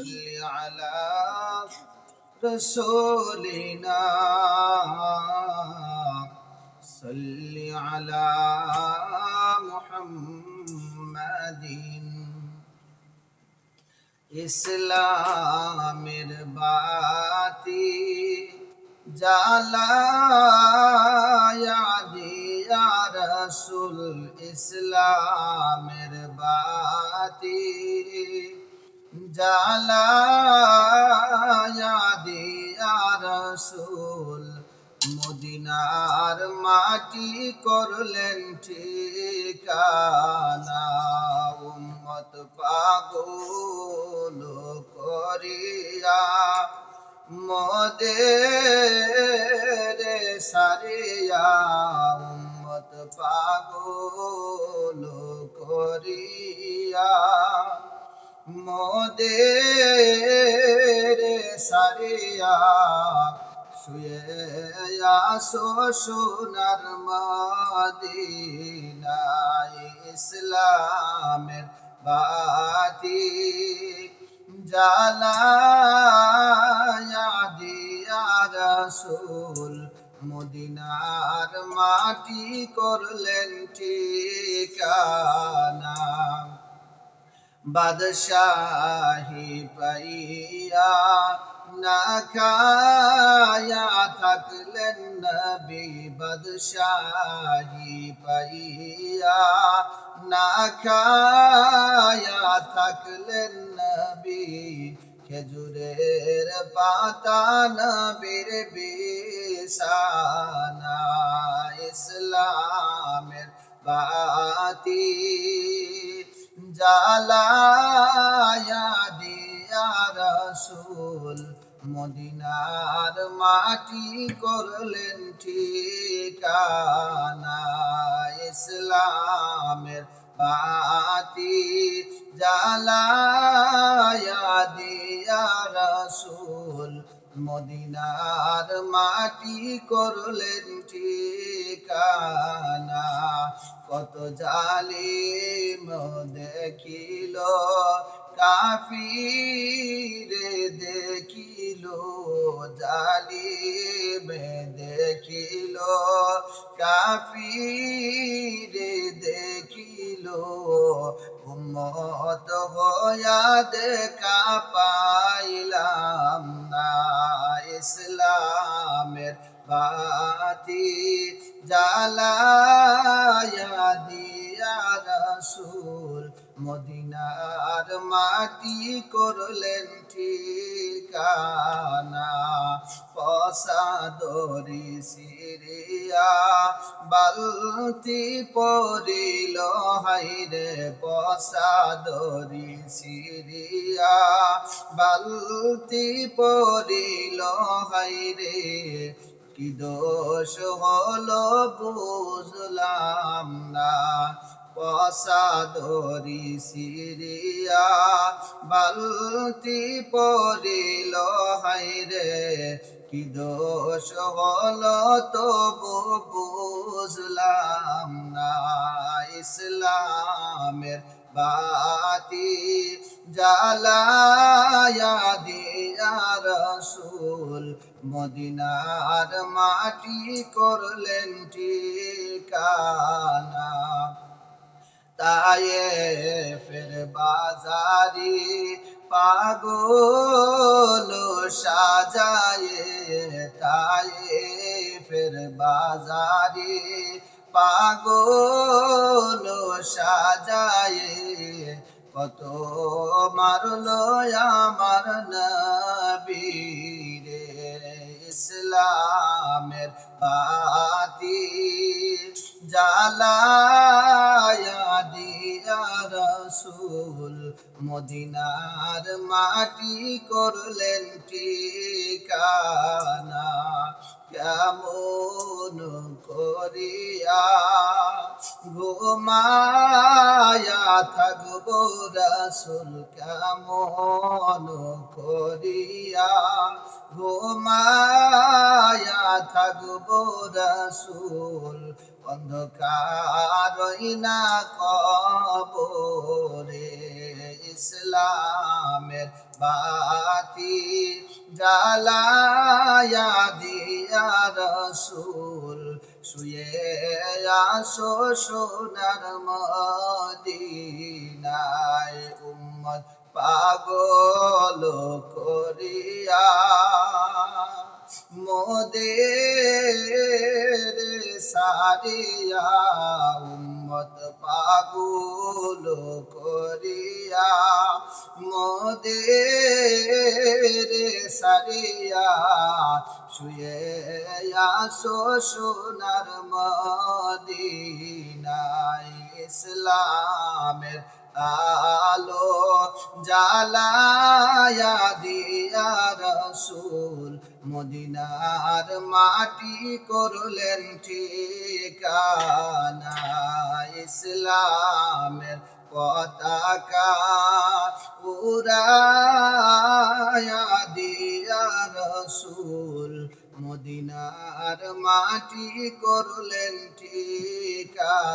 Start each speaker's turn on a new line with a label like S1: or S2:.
S1: صل على رسولنا صل على محمد ইসলামের বাতি জ্বালায়া দিয়া রসুল ইসলামের বাতি জ্বালায়া দিয়া রসুল মদিনার মাটি করলেন ঠিকানা। উম্মত পাগল করিয়া মদের সারিয়া উম্মত পাগল করিয়া মদের সারিয়া শুয়ে আসো সোনার মদিনায় ইসলামের বাতি জ্বালায়া দিয়া রসুল মদিনার মাটি করলেন ঠিকানা। বাদশাহী পাইয়া না খায়া থাকলেন নবী বাদশাহী পাইয়া। না খায়া থাকলেন নবী খেজুরের পাতা নবীর বিছানা। জ্বালায়া দিয়া রসুল মদিনার মাটি করলেন ঠিকানা ইসলামের বাতি। জ্বালায়া দিয়া মদিনার মাটি করলেন ঠিকানা। কত জালিম দেখিল কাফির দেখিল জালিম দেখিল কাফির দেখিল উম্মত হয়া দেখা পাইলাম না ইসলামের বাতি জ্বালায়া দিয়া রসুল মদিনার মাটি করলেন ঠিকানা। পসাদরি সিরিয়া বালতি পরিল, হাইরে পসাদরি সিরিয়া বালতি পরিল, হাইরে কি দোষ হলো বুঝলাম না। পসাদরি সিরিয়া বালতি পরিল, হাইরে কি দোষ হলো তবু বুঝলাম না। ইসলামের বাতি জ্বালায়া দিয়া রসুল মদিনার মাটি করলেন ঠিকানা। তায়ে ফের বাজারি পাগল সাজায়ে তায়ে ফের বাজারি। পাগল সাজায়ে কত মারলো আমার নবীরে ইসলামের বাতি। জ্বালায়া দিয়া রসুল মদিনার মাটি করলেন ঠিকানা। কেমন করিয়া ঘুমায়া থাকব রসুল কেমন করিয়া? ঘুমায়া থাকব রসুল, অন্ধকার না কবরে। ইসলামের বাতি জ্বালায়া দিয়া রসুল শুয়ে আসো সোনার মদিনায় উম্মত পাগল করিয়া মোদের সারিয়া উম্মত পাগল করিয়া মোদের সারিয়া শুয়ে আসো সোনার মদিনায় ইসলামের আলো জ্বালায়া দিয়া রসুল মদিনার মাটি করলেন ঠিকানা ইসলামের পতাকা উড়ায়া দিয়া রসুল মদিনার মাটি করলেন ঠিকানা।